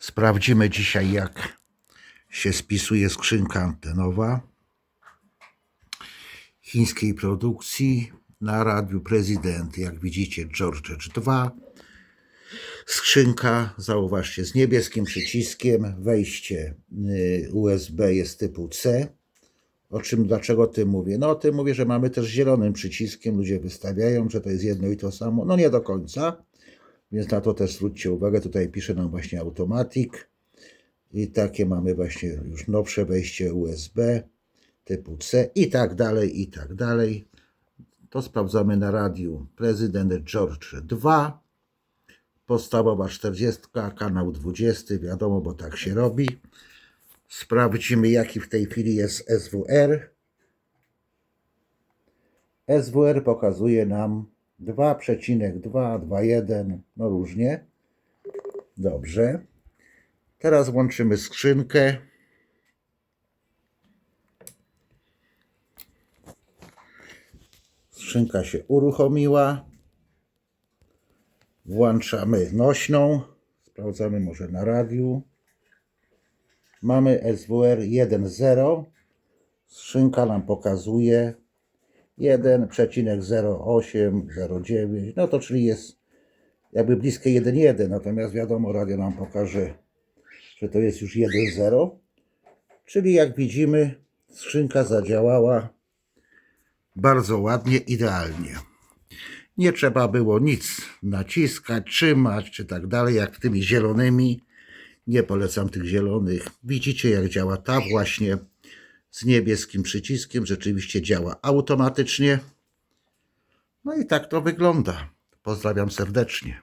Sprawdzimy dzisiaj, jak się spisuje skrzynka antenowa chińskiej produkcji na radiu Prezydent. Jak widzicie, George 2. Skrzynka, zauważcie, z niebieskim przyciskiem. Wejście y, USB jest typu C. O czym, dlaczego o tym mówię? No o tym mówię, że mamy też zielonym przyciskiem. Ludzie wystawiają, że to jest jedno i to samo. No nie do końca. Więc na to też zwróćcie uwagę. Tutaj pisze nam właśnie Automatic. I takie mamy właśnie już nowsze wejście USB typu C i tak dalej, i tak dalej. To sprawdzamy na radiu Prezydent George 2. Podstawowa 40, kanał 20. Wiadomo, bo tak się robi. Sprawdzimy, jaki w tej chwili jest SWR. SWR pokazuje nam 2,221, no różnie. Dobrze. Teraz włączymy skrzynkę. Skrzynka się uruchomiła. Włączamy nośną. Sprawdzamy może na radiu. Mamy SWR 1.0. Skrzynka nam pokazuje 1,0809. No to czyli jest jakby bliskie 1.1. Natomiast wiadomo, radio nam pokaże, że to jest już 1.0. Czyli jak widzimy, skrzynka zadziałała bardzo ładnie, idealnie. Nie trzeba było nic naciskać, trzymać czy tak dalej, jak tymi zielonymi. Nie polecam tych zielonych. Widzicie, jak działa ta właśnie z niebieskim przyciskiem. Rzeczywiście działa automatycznie. No i tak to wygląda. Pozdrawiam serdecznie.